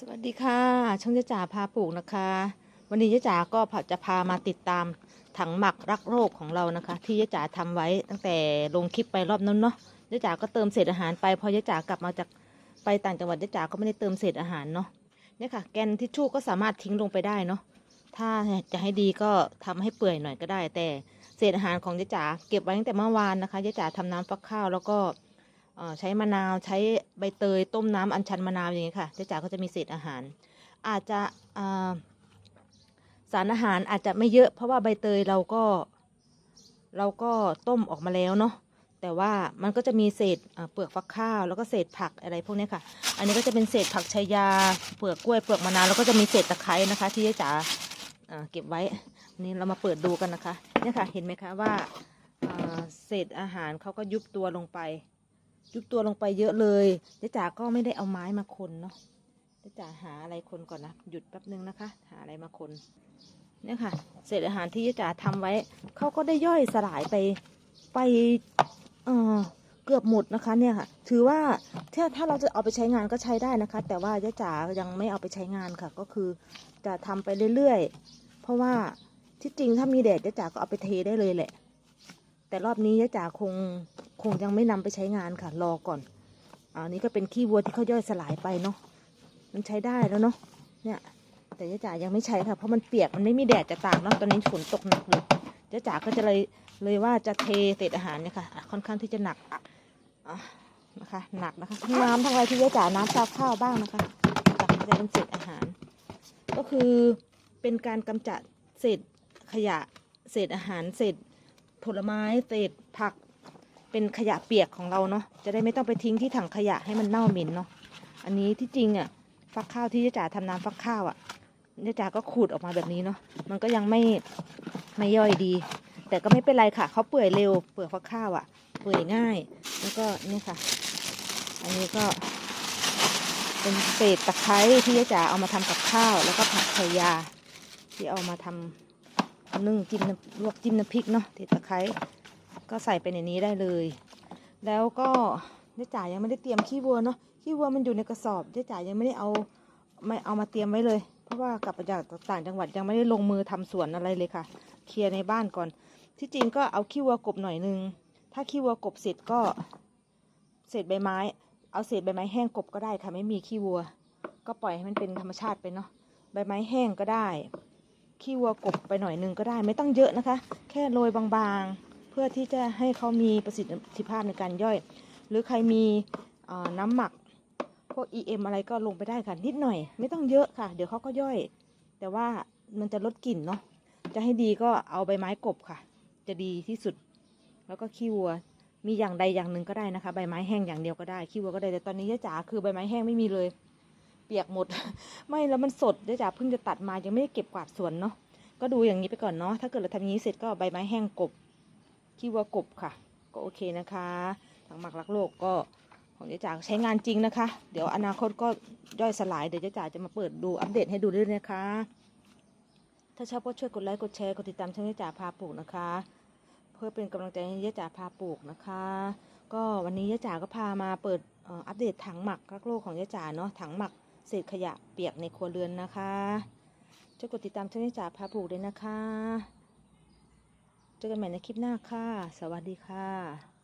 สวัสดีค่ะ ช่องเจ๊จ๋าพาปลูกนะคะ วันนี้เจ๊จ๋าก็จะพามาติดตามถังหมักรักโรคของเรานะคะ ที่เจ๊จ๋าทำไว้ตั้งแต่ลงคลิปไปรอบนั้นเนาะเจ๊จ๋าก็เติมเศษอาหารไปพอเจ๊จ๋ากลับมาจากไปต่างจังหวัดเจ๊จ๋าก็ไม่ได้เติมเศษอาหารเนาะเนี่ยค่ะ แกนทิชชู่ก็สามารถทิ้งลงไปได้เนาะถ้าจะให้ดีก็ทำให้เปื่อยหน่อยก็ได้ แต่เศษอาหารของเจ๊จ๋าเก็บไว้ตั้งแต่เมื่อวานนะคะเจ๊จ๋าทำน้ำฟักข้าวแล้วก็ ใช้มะนาวใช้ใบเตยต้มน้ำอัญชันมะนาวอย่างเงี้ยค่ะเจ๊จ๋าก็จะมีเศษอาหาร อาจจะสารอาหารอาจจะไม่เยอะเพราะว่าใบเตยเราก็ เราก็ต้มออกมาแล้วเนาะแต่ว่ามันก็จะมีเศษเปลือกฟักข้าวแล้วก็เศษผักอะไรพวกนี้ค่ะ อันนี้ก็จะเป็นเศษผักชายาเปลือกกล้วยเปลือกมะนาวแล้วก็จะมีเศษตะไคร้นะคะ ที่เจ๊จ๋าเก็บไว้นี่เรามาเปิดดูกันนะคะเนี่ยค่ะเห็นไหมคะว่าเศษอาหารเขาก็ยุบตัวลงไป ยุบตัวลงไปเยอะเลยเจ๊จ๋าก็ไม่ได้เอาไม้มาคนเนาะเจ๊จ๋าหาอะไรคนก่อนนะหยุดแป๊บนึงนะคะ หาอะไรมาคนเนี่ยค่ะเศษอาหารที่เจ๊จ๋าทำไว้เขาก็ได้ย่อยสลายไปไปเออเกือบหมดนะคะเนี่ยค่ะ ถือว่าถ้าถ้าเราจะเอาไปใช้งานก็ใช้ได้นะคะ แต่ว่าเจ๊จ๋ายังไม่เอาไปใช้งานค่ะ ก็คือจะทำไปเรื่อยๆเพราะว่าที่จริงถ้ามีแดดเจ๊จ๋าก็เอาไปเทได้เลยแหละ แต่รอบนี้ยะจ๋าคง งยังไม่นำไปใช้งานค่ะ รอก่อนอันนี้ก็เป็นขี้วัวที่เขาย่อยสลายไปเนาะมันใช้ได้แล้วเนาะเนี่ยแต่ยะจ๋ายังไม่ใช้ค่ะเพราะมันเปียกมันไม่มีแดดจะตากเนาะตอนนี้ฝนตกหนักเลยยะจ๋าก็จะเลยเลยว่าจะเทเศษอาหารเนี่ยค่ะค่อนข้างที่จะหนักนะคะหนักนะคะน้ำทั้งอะไรที่ยะจ๋าน้ำซาวข้าวบ้างนะคะจากจะเป็นเศษอาหาร ก็คือเป็นการกำจัดเศษขยะเศษอาหารเศษผลไม้เศษผัก เป็นขยะเปียกของเราเนาะจะได้ไม่ต้องไปทิ้งที่ถังขยะให้มันเน่าเหม็นเนาะอันนี้ที่จริงอะฟักข้าวที่ยะจ๋าทำน้ำฟักข้าวอะยะจ๋าก็ขูดออกมาแบบนี้เนาะมันก็ยังไม่ไม่ย่อยดี แต่ก็ไม่เป็นไรค่ะเขาเปื่อยเร็วเปลือกฟักข้าวอะ เปื่อยง่าย แล้วก็นี่ค่ะ อันนี้ก็ เป็นเศษตะไคร้ที่ยะจ๋าเอามาทำกับข้าว แล้วก็ผักไชยาที่เอามาทำนึ่งจิ้มลวกจิ้มน้ำพริกเนาะเทตะไคร้ ก็ใส่ไปในนี้ได้เลย แล้วก็เจ๊จ๋ายังไม่ได้เตรียมขี้วัวเนาะขี้วัวมันอยู่ในกระสอบเจ๊จ๋ายังไม่ได้เอาไม่เอามาเตรียมไว้เลย เพราะว่ากลับมาจากต่างจังหวัดยังไม่ได้ลงมือทำสวนอะไรเลยค่ะ เคลียร์ในบ้านก่อน ที่จริงก็เอาขี้วัวกบหน่อยนึง ถ้าขี้วัวกบเสร็จก็เศษใบไม้ เอาเศษใบไม้แห้งกบก็ได้ค่ะ ไม่มีขี้วัว ก็ปล่อยให้มันเป็นธรรมชาติไปเนาะใบไม้แห้งก็ได้ขี้วัวกบไปหน่อยนึงก็ได้ไม่ต้องเยอะนะคะ แค่โรยบางๆ พื่อที่จะให้เขามีประสิทธิภาพในการย่อย หรือใครมีน้ำหมักพวก EM อะไรก็ลงไปได้ค่ะ นิดหน่อย ไม่ต้องเยอะค่ะ เดี๋ยวเขาก็ย่อย แต่ว่ามันจะลดกลิ่นเนาะจะให้ดีก็เอาใบไม้กบค่ะ จะดีที่สุด แล้วก็ขี้วัว มีอย่างใดอย่างหนึ่งก็ได้นะคะ ใบไม้แห้งอย่างเดียวก็ได้ขี้วัวก็ได้แต่ตอนนี้ยะจ๋าคือใบไม้แห้งไม่มีเลย เปียกหมด ไม่แล้วมันสดยะจ๋าเพิ่งจะตัดมายังไม่ได้เก็บกวาดสวนเนาะก็ดูอย่างนี้ไปก่อนเนาะถ้าเกิดเราทำอย่างนี้เสร็จก็ใบไม้แห้งกบ ขี้วัวกบค่ะ ก็โอเคนะคะถังหมักรักโลกก็ของเจ๊จ๋าใช้งานจริงนะคะ เดี๋ยวอนาคตก็ย่อยสลาย เดี๋ยวเจ๊จ๋าจะมาเปิดดูอัปเดตให้ดูด้วยนะคะ ถ้าชอบก็ช่วยกดไลค์กดแชร์กดติดตามช่องเจ๊จ๋าพาปลูกนะคะ เพื่อเป็นกำลังใจให้เจ๊จ๋าพาปลูกนะคะ ก็วันนี้เจ๊จ๋าก็พามาเปิดอัปเดตถังหมักรักโลกของเจ๊จ๋าเนาะถังหมักเศษขยะเปียกในครัวเรือนนะคะช่วยกดติดตามช่องนี้จ่าพาปลูกด้วยนะคะ เจอกันใหม่ในคลิปหน้าค่ะ สวัสดีค่ะ